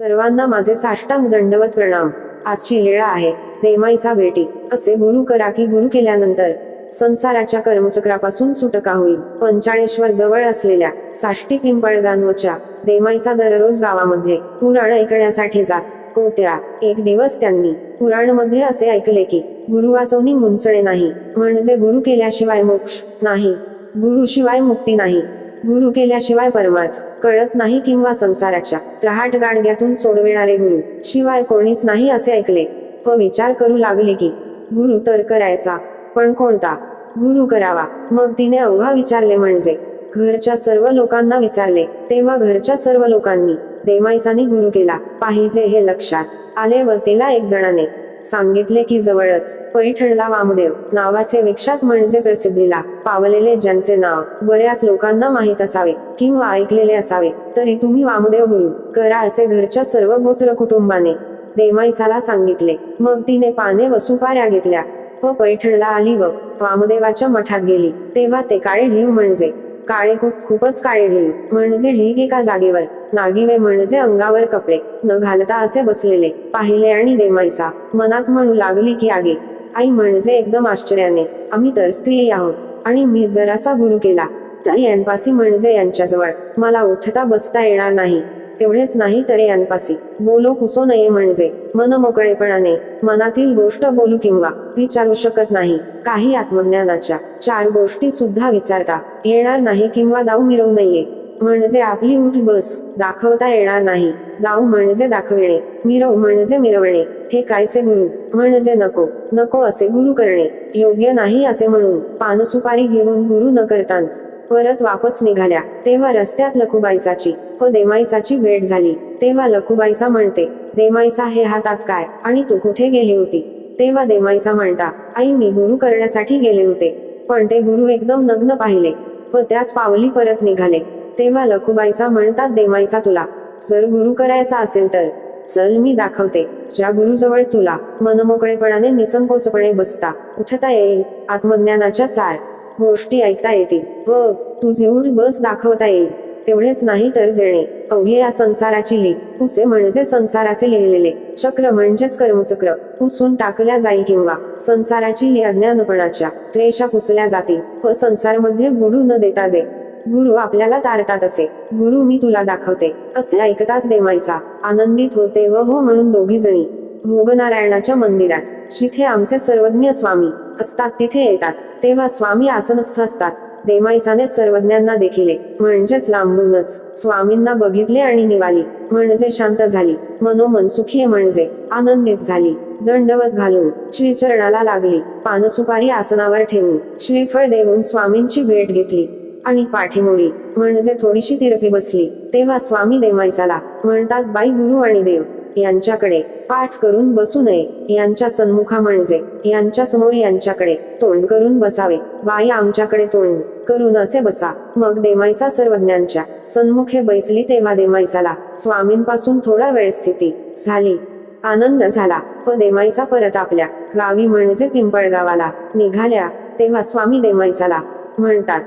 सर्वांना माझे साष्टांग दंडवत प्रणाम. आजची लीळा आहे. देमाईचा भेटी असे गुरु करा की गुरु केल्यानंतर संसाराच्या कर्मचक्रापासून सुटका होईल. पंचाळेश्वर जवळ असलेल्या साष्टी पिंपळगांवच्या देमाईचा दररोज गावामध्ये पुराण ऐकण्यासाठी जात होत्या. एक दिवस त्यांनी पुराणमध्ये असे ऐकले की गुरु वाचवणी मुंचणे नाही. म्हणजे गुरु केल्याशिवाय मोक्ष नाही. गुरुशिवाय मुक्ती नाही. गुरु केल्याशिवाय परमार्थ कळत नाही किंवा संसाराच्या रहाट गाडग्यातून सोडविणारे गुरु शिवाय कोणीच नाही असे ऐकले. व विचार करू लागले की गुरु तर करायचा पण कोणता? गुरु करावा. मग तिने अवघा विचारले म्हणजे घरच्या सर्व लोकांना विचारले. तेव्हा घरच्या सर्व लोकांनी देमाईसाने गुरु केला. पाहिजे हे लक्षात आले व तिला एक जणाने सांगितले की जवळच. पैठणला वामदेव. नावाचे विख्यात म्हणजे प्रसिद्धीला पावलेले ज्यांचे नाव बऱ्याच लोकांना माहीत असावे किंवा ऐकलेले असावे तरी तुम्ही वामदेव गुरु. करा असे घरच्या सर्व गोत्र कुटुंबाने देमाईसाला सांगितले. मग तिने पाने व सुपाऱ्या घेतल्या व पैठणला आली व वामदेवाच्या मठात गेली. तेव्हा ते काळे ढीव म्हणजे काळे कुट खूपच काळे ढीव म्हणजे ढीग एका जागेवर नागिवे म्हणजे अंगावर कपडे. न घालता असे बसलेले पाहिले आणि देमायसा मनात म्हणू लागली की आगे. आई म्हणजे एकदम आश्चर्याने आम्ही तर स्त्री आहोत. आणि मी जरासा गुरु केला. तर यांपासी म्हणजे यांच्याजवळ मला उठता बसता येणार नाही. एवढेच नाही तर यांपासी. बोलो कुसो नये म्हणजे मन मोकळेपणाने. मनातील गोष्ट बोलू किंवा विचारू शकत नाही. काही आत्मज्ञानाच्या चार गोष्टी सुद्धा विचारता येणार नाही किंवा दाव मिरवू नये. म्हणजे आपली उठ बस दाखवता येणार नाही. गाव म्हणजे दाखविणे मिरव म्हणजे मिरवणे हे कायसे गुरु म्हणजे नको नको असे गुरु करणे. योग्य नाही असे म्हणून पानसुपारी घेऊन गुरु न करताच परत वापस निघाल्या. तेव्हा रस्त्यात लखुबाईसाची व देमाईसाची भेट झाली. तेव्हा लखुबाईसा म्हणते देमाईसा हे हातात काय? आणि तू कुठे गेली होती? तेव्हा देमाईसा म्हणता आई मी गुरु करण्यासाठी गेले होते. पण ते गुरु एकदम नग्न पाहिले व त्याच पावली परत निघाले. तेव्हा लखुबाईचा म्हणतात देवायचा तुला. जर गुरु करायचा असेल तर. चल मी दाखवते. ज्या गुरुजवळ तुला मनमोकळेपणाने निसंकोचपणे बसता उठता येईल आत्मज्ञानाच्या चार गोष्टी ऐकता येतील. व तुझे उठ बस दाखवता येईल. एवढेच नाही तर जेणे. अवघे या संसाराची ली. पुसे म्हणजे संसाराचे लिहिलेले. चक्र म्हणजेच कर्मचक्र. पुसून टाकल्या जाईल किंवा. संसाराची ली अज्ञानपणाच्या. रेषा पुसल्या जातील. व संसारमध्ये बुडू न देता जे गुरु आपल्याला तारतात असे. गुरु मी तुला दाखवते. असे ऐकताच देमाईसा आनंदित होते व हो म्हणून दोघी जणी. भोगनारायणाच्या मंदिरात. जिथे आमचे सर्वज्ञ स्वामी असतात तिथे येतात. तेव्हा स्वामी आसनस्थ असतात. देमाईसाने सर्वज्ञांना देखिले. म्हणजेच लांबूनच. स्वामींना बघितले आणि निवाली. म्हणजे शांत झाली. मनोमन सुखी म्हणजे आनंदित झाली. दंडवत घालून श्रीचरणाला लागली. पानसुपारी आसनावर ठेवून श्रीफळ देऊन स्वामींची भेट घेतली. आणि पाठीमोरी म्हणजे थोडीशी तिरपी बसली. तेव्हा स्वामी देवायसाला म्हणतात बाई गुरु आणि देव यांच्याकडे पाठ करून बसू नये. यांच्या सन्मुखा म्हणजे यांच्या समोर यांच्याकडे तोंड करून बसावे. बाई आमच्याकडे तोंड करून असे बसा. मग देमाईसा सर्वज्ञांच्या सन्मुखे बैसली. तेव्हा देमाईसाला स्वामींपासून थोडा वेळ स्थिती झाली. आनंद झाला. व देमाईसा परत आपल्या गावी म्हणजे पिंपळगावाला निघाल्या. तेव्हा स्वामी देमाईसाला म्हणतात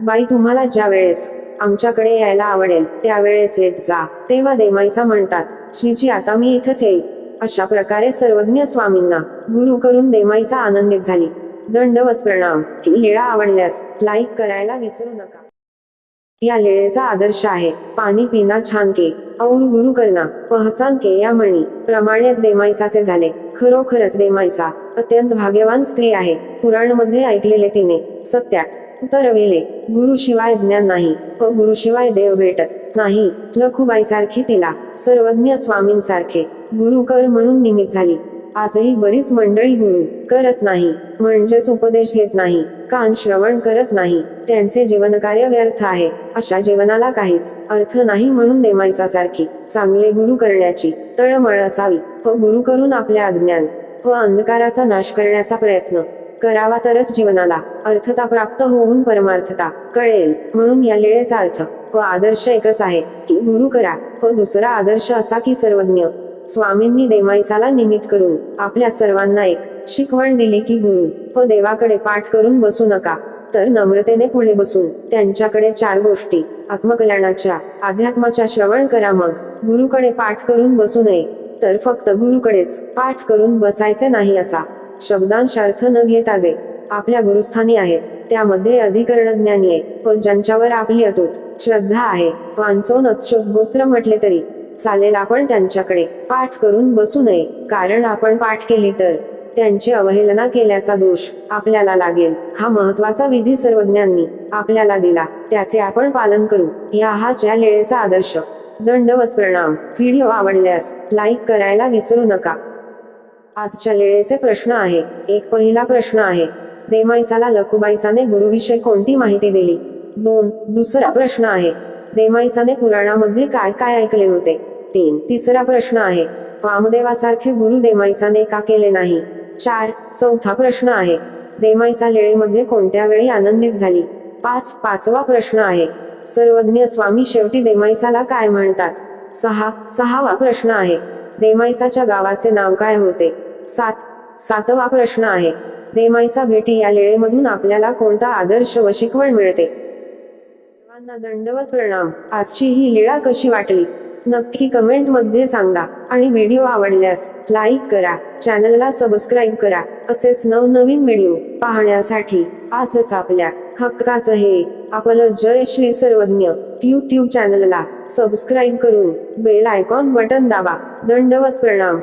बाई तुम्हाला ज्या वेळेस आमच्याकडे यायला आवडेल त्यावेळेस येत जा. तेव्हा देमाईसा म्हणतात श्रीजी आता मी इथंच येईल अशा प्रकारे सर्वज्ञ स्वामींना गुरु करून देमाईसा आनंदित झाली. दंडवत प्रणाम. लीळा आवडल्यास लाईक करायला विसरू नका. या लीळेचा आदर्श आहे. पाणी पिना छान के. और गुरु करना. पहचान के या म्हणी प्रमाणेच देमाईसाचे झाले. खरोखरच देमाईसा अत्यंत भाग्यवान स्त्री आहे. पुराणमध्ये ऐकलेले तिने सत्यात उतरविले गुरुशिवाय ज्ञान नाही व गुरुशिवाय देव भेटत नाही लखुबाईसारखी तिला सर्वज्ञ स्वामींसारखे गुरु कर म्हणून निमित झाली. आजही बरीच मंडळी गुरु करत नाही म्हणजेच उपदेश घेत नाही कान श्रवण करत नाही त्यांचे जीवनकार्य व्यर्थ आहे अशा जीवनाला काहीच अर्थ नाही म्हणून देमाईसासारखी चांगले गुरु करण्याची तळमळ असावी. व गुरु करून आपल्या अज्ञान व अंधकाराचा नाश करण्याचा प्रयत्न करावा तरच जीवनाला अर्थता प्राप्त होऊन परमार्थता कळेल. म्हणून या लीळेचा अर्थ व आदर्श एकच आहे की गुरु करा. व दुसरा आदर्श असा की सर्वज्ञ स्वामींनी देमाईसाला निमित्त करून आपल्या सर्वांना एक शिकवण दिली की गुरु व देवाकडे पाठ करून बसू नका. तर नम्रतेने पुढे बसून त्यांच्याकडे चार गोष्टी आत्मकल्याणाच्या अध्यात्माच्या श्रवण करा मग. गुरुकडे पाठ करून बसू नये तर फक्त गुरुकडेच पाठ करून बसायचे नाही असा. शब्दांशार्थ न घेता जे आपल्या गुरुस्थानी आहेत. त्यामध्ये अधिकरण ज्ञानी आहे. व ज्यांच्यावर आपली अतूट श्रद्धा आहे वांचो नक्षोत गोत्र म्हटले तरी चालेल आपण त्यांच्याकडे पाठ करून बसू नये. कारण आपण पाठ केली तर त्यांची अवहेलना केल्याचा दोष आपल्याला लागेल. हा महत्त्वाचा विधी सर्वज्ञांनी आपल्याला दिला. त्याचे आपण पालन करू. या हा ज्या लेळेचा आदर्श दंडवत प्रणाम. व्हिडिओ आवडल्यास लाईक करायला विसरू नका. आजच्या लेळेचे प्रश्न आहे. एक पहिला प्रश्न आहे. देमाईसाला लखुबाईसाने गुरुविषयी कोणती माहिती दिली? दोन. दुसरा प्रश्न आहे. देमाईसाने पुराणामध्ये काय काय ऐकले होते? तीन. तिसरा प्रश्न आहे. वामदेवासारखे गुरु देमाईसाने का केले नाही? चार. चौथा प्रश्न आहे. देमाईसा लेळेमध्ये कोणत्या वेळी आनंदित झाली? पाच. पाचवा प्रश्न आहे. सर्वज्ञ स्वामी शेवटी देमाईसाला काय म्हणतात? सहा. सहावा प्रश्न आहे. देमाईसाच्या गावाचे नाव काय होते? सात सातवा प्रश्न आहे. देमाईसा भेटी या लेळेमधून आपल्याला कोणता आदर्श व शिकवण मिळते? सर्वांना दंडवत प्रणाम. आजची ही लीळा कशी वाटली? नक्की कमेंटमध्ये सांगा आणि व्हिडिओ आवडल्यास लाईक करा. चॅनलला सबस्क्राईब करा. असेच नवनवीन व्हिडिओ पाहण्यासाठी आजच आपल्या हक्काचं हे आपलं जय श्री सर्वज्ञ युट्यूब चॅनलला सबस्क्राईब करून बेल आयकॉन बटन दाबा. दंडवत प्रणाम.